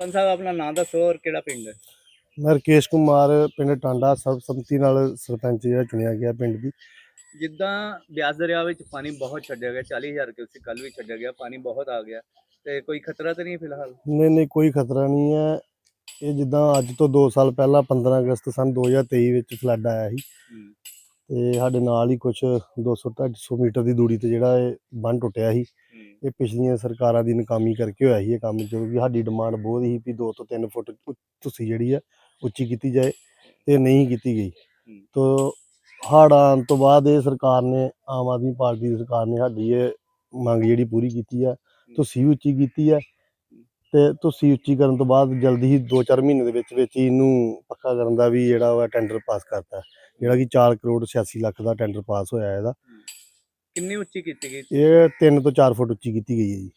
ਸਾਹਿਬ ਆਪਣਾ ਨਾਮ ਦੱਸੋ ਔਰ ਕਿਹੜਾ ਪਿੰਡ ਹੈ? ਮੈਂ ਰਕੇਸ਼ ਕੁਮਾਰ ਪਿੰਡ ਟਾਂਡਾ ਸਰਬਸੰਮਤੀ ਨਾਲ ਸਰਪੰਚ ਜਿਹੜਾ ਚੁਣਿਆ ਗਿਆ ਪਿੰਡ ਦੀ ਜਿੱਦਾਂ ਬਿਆਸ ਦਰਿਆ ਵਿੱਚ ਪਾਣੀ ਬਹੁਤ ਛੱਡਿਆ ਗਿਆ 40000 ਕਿਊਸੈਕ ਕੱਲ ਵੀ ਛੱਡਿਆ ਗਿਆ ਪਾਣੀ ਬਹੁਤ ਆ ਗਿਆ ਤੇ ਕੋਈ ਖਤਰਾ ਤਾਂ ਨਹੀਂ ਫਿਲਹਾਲ? ਨਹੀਂ ਨਹੀਂ ਕੋਈ ਖਤਰਾ ਨਹੀਂ ਹੈ। ਇਹ ਜਿੱਦਾਂ ਅੱਜ ਤੋਂ 2 ਸਾਲ ਪਹਿਲਾਂ 15 ਅਗਸਤ ਸਨ 2023 ਵਿੱਚ ਫਲੱਡ ਆਇਆ ਸੀ। ਤੇ ਸਾਡੇ ਨਾਲ ਹੀ ਕੁਝ 200 250 ਮੀਟਰ ਦੀ ਦੂਰੀ ਤੇ ਜਿਹੜਾ ਇਹ ਬੰਨ ਟੁੱਟਿਆ ਸੀ। ਇਹ ਪਿਛਲੀਆਂ ਸਰਕਾਰਾਂ ਦੀ ਨਾਕਾਮੀ ਕਰਕੇ ਹੋਇਆ ਸੀ ਇਹ ਕੰਮ ਜਦੋਂ ਕਿ ਸਾਡੀ ਡਿਮਾਂਡ ਬਹੁਤ ਸੀ ਵੀ 2 ਤੋਂ 3 ਫੁੱਟ ਤੁਸੀਂ ਜਿਹੜੀ ਆ ਉੱਚੀ ਕੀਤੀ ਜਾਏ ਤੇ ਨਹੀਂ ਕੀਤੀ ਗਈ। ਹੂੰ। ਤੋ ਆਉਣ ਤੋਂ ਬਾਅਦ ਇਹ ਸਰਕਾਰ ਨੇ ਆਮ ਆਦਮੀ ਪਾਰਟੀ ਦੀ ਸਰਕਾਰ ਨੇ ਸਾਡੀ ਇਹ ਮੰਗ ਜਿਹੜੀ ਪੂਰੀ ਕੀਤੀ ਆ ਤੁਸੀਂ ਵੀ ਉੱਚੀ ਕੀਤੀ ਆ ਤੇ ਤੁਸੀਂ ਉੱਚੀ ਕਰਨ ਤੋਂ ਬਾਅਦ ਜਲਦੀ ਹੀ 2-4 ਮਹੀਨੇ ਦੇ ਵਿੱਚ ਵਿੱਚ ਹੀ ਇਹਨੂੰ ਪੱਕਾ ਕਰਨ ਦਾ ਵੀ ਜਿਹੜਾ ਵਾ ਟੈਂਡਰ ਪਾਸ ਕਰਤਾ। ਜਿਹੜਾ ਕਿ 4 ਕਰੋੜ 86 ਲੱਖ ਦਾ ਟੈਂਡਰ ਪਾਸ ਹੋਇਆ ਇਹਦਾ। ਕਿੰਨੀ ਉੱਚੀ ਕੀਤੀ ਗਈ ਇਹ 3 ਤੋਂ 4 ਫੁੱਟ ਉੱਚੀ ਕੀਤੀ ਗਈ ਹੈ ਜੀ।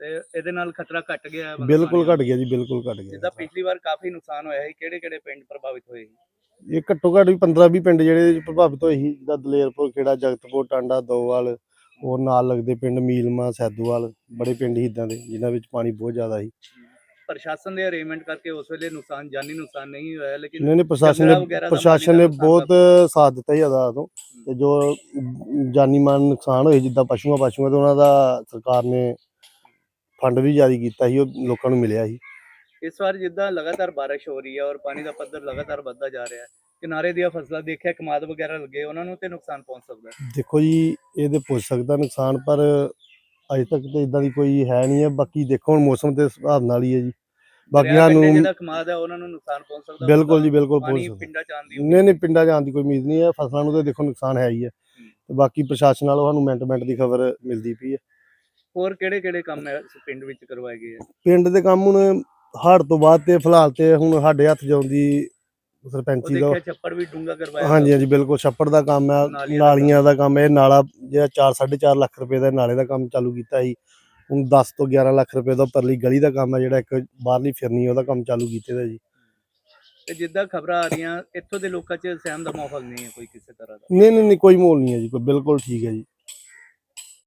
ਤੇ ਇਹਦੇ ਨਾਲ ਖਤਰਾ ਘਟ ਗਿਆ ਹੈ ਮਤਲਬ ਬਿਲਕੁਲ ਪਾਣੀ ਘਟ ਗਿਆ ਜੀ ਬਿਲਕੁਲ ਘਟ ਗਿਆ। ਜਿੱਦਾਂ ਪਿਛਲੀ ਵਾਰ ਕਾਫੀ ਨੁਕਸਾਨ ਹੋਇਆ ਸੀ ਕਿਹੜੇ ਕਿਹੜੇ ਪਿੰਡ ਪ੍ਰਭਾਵਿਤ ਹੋਏ ਸੀ? ਇਹ ਘੱਟੋ ਘੱਟ ਵੀ 15 20 ਪਿੰਡ ਜਿਹੜੇ ਪ੍ਰਭਾਵਿਤ ਹੋਏ ਸੀ ਜਿੱਦਾਂ ਦਲੇਰਪੁਰ ਖੇੜਾ ਜਗਤਪੁਰ ਟਾਂਡਾ ਦੋਵਾਲ ਹੋਰ ਨਾਲ ਲੱਗਦੇ ਪਿੰਡ ਮੀਲਮਾ ਸੈਦੋਵਾਲ ਬੜੇ ਪਿੰਡ ਸੀ ਇਦਾਂ ਦੇ ਜਿਨ੍ਹਾਂ ਵਿੱਚ ਪਾਣੀ ਬਹੁਤ ਜ਼ਿਆਦਾ ਸੀ। ਪ੍ਰਸ਼ਾਸਨ ਦੇ ਅਰੇਂਜਮੈਂਟ ਕਰਕੇ ਉਸ ਵੇਲੇ ਨੁਕਸਾਨ ਜਾਨੀ ਨੁਕਸਾਨ ਨਹੀਂ ਹੋਇਆ ਲੇਕਿਨ ਇਹਨਾਂ ਨੇ ਪ੍ਰਸ਼ਾਸਨ ਨੇ ਵਗੈਰਾ ਦਾ ਪ੍ਰਸ਼ਾਸਨ ਨੇ ਦਾ ਬਹੁਤ ਸਾਥ ਦਿੱਤਾ ਜੀ ਅਦਾ ਤੋਂ ਤੇ ਜੋ ਜਾਨੀ ਮਾਲ ਨੁਕਸਾਨ ਹੋਏ ਜਿੱਦਾਂ ਪਸ਼ੂਆਂ ਪਸ਼ੂਆਂ ਤੇ ਉਹਨਾਂ ਦਾ ਸਰਕਾਰ ਨੇ ਫੰਡ ਵੀ ਜਾਰੀ ਕੀਤਾ ਸੀ ਉਹ ਲੋਕਾਂ ਨੂੰ ਮਿਲਿਆ ਸੀ। ਇਸ ਵਾਰ ਜਿੱਦਾਂ ਲਗਾਤਾਰ ਬਾਰਿਸ਼ ਹੋ ਰਹੀ ਹੈ ਔਰ ਪਾਣੀ ਦਾ ਪੱਧਰ ਲਗਾਤਾਰ ਵੱਧਦਾ ਜਾ ਰਿਹਾ ਹੈ ਕਿਨਾਰੇ ਦੀਆਂ ਫਸਲਾਂ ਦੇਖਿਆ ਕਮਾਦ ਵਗੈਰਾ ਲੱਗੇ ਉਹਨਾਂ ਨੂੰ ਤੇ ਨੁਕਸਾਨ ਪਹੁੰਚ ਸਕਦਾ ਹੈ? ਦੇਖੋ ਜੀ ਇਹਦੇ ਪੁੱਛ ਸਕਦਾ ਨੁਕਸਾਨ ਪਰ ਅਜੇ ਤੱਕ ਤੇ ਇਦਾਂ ਦੀ ਕੋਈ ਹੈ ਨਹੀਂ ਹੈ। ਬਾਕੀ ਦੇਖੋ ਹੁਣ ਮੌਸਮ ਦੇ ਹਿਸਾਬ ਨਾਲ ਹੀ ਹੈ ਜੀ। ਬਾਕੀ ਦਰਿਆ ਕੰਢੇ ਸਾਨੂੰ ਜਿਹੜਾ ਕਮਾਦ ਹੈ ਉਹਨਾਂ ਨੂੰ ਨੁਕਸਾਨ ਪਹੁੰਚ ਸਕਦਾ ਬਿਲਕੁਲ ਜੀ ਬਿਲਕੁਲ ਪਹੁੰਚ ਪਾਣੀ ਸਕਦਾ। ਪਿੰਡਾਂ ਚ ਨਹੀਂ ਨਹੀਂ ਪਿੰਡਾਂ ਜਾਣ ਦੀ ਕੋਈ ਉਮੀਦ ਨਹੀਂ ਹੈ। ਫਸਲਾਂ ਨੂੰ ਤਾਂ ਦੇਖੋ ਨੁਕਸਾਨ ਹੈ ਹੀ ਹੈ। ਤੇ ਬਾਕੀ ਪ੍ਰਸ਼ਾਸਨ ਨਾਲੋਂ ਸਾਨੂੰ ਮਿੰਟ ਮਿੰਟ ਦੀ ਖਬਰ ਮਿਲਦੀ ਪਈ ਹੈ। ਹੋਰ ਕਿਹੜੇ ਕਿਹੜੇ ਕੰਮ ਹੈ ਇਸ ਪਿੰਡ ਵਿੱਚ ਕਰਵਾਏ ਗਏ ਹੈ? ਪਿੰਡ ਦੇ ਕੰਮ ਹੁਣ ਹੜ੍ਹ ਤੋਂ ਬਾਅਦ ਤੇ ਫਿਲਹਾਲ ਤੇ ਹੁਣ ਸਾਡੇ ਹੱਥ ਜਾਉਂਦੀ ਉਹ ਸਰਪੰਚੀ ਦਾ ਦੇਖਿਆ ਛੱਪੜ ਵੀ ਡੂੰਗਾ ਕਰਵਾਇਆ ਹਾਂਜੀ ਹਾਂਜੀ ਬਿਲਕੁਲ। ਛੱਪੜ ਦਾ ਕੰਮ ਹੈ ਨਾਲੀਆਂ ਦਾ ਨਾਲੀਆਂ ਦਾ ਕੰਮ ਹੈ ਨਾਲਾ ਜਿਹੜਾ 4 4.5 ਲੱਖ ਰੁਪਏ ਦਾ ਨਾਲੇ ਦਾ ਕੰਮ ਚਾਲੂ ਕੀਤਾ ਸੀ ਹੁਣ 10 ਤੋਂ 11 ਲੱਖ ਰੁਪਏ ਦਾ ਪਰਲੀ ਗਲੀ ਦਾ ਕੰਮ ਹੈ ਜਿਹੜਾ ਇੱਕ ਬਾਹਰਲੀ ਫਿਰਨੀ ਉਹਦਾ ਕੰਮ ਚਾਲੂ ਕੀਤੇ ਦਾ ਜੀ। ਤੇ ਜਿੱਦਾਂ ਖਬਰਾਂ ਆ ਰਹੀਆਂ ਇੱਥੋਂ ਦੇ ਲੋਕਾਂ 'ਚ ਸਹਿਮ ਦਾ ਮਾਹੌਲ ਨਹੀਂ ਹੈ ਕੋਈ ਕਿਸੇ ਤਰ੍ਹਾਂ ਦਾ? ਨਹੀਂ ਨਹੀਂ ਨਹੀਂ ਕੋਈ ਮੋਲ ਨਹੀਂ ਹੈ ਜੀ ਕੋਈ ਬਿਲਕੁਲ ਠੀਕ ਹੈ ਜੀ।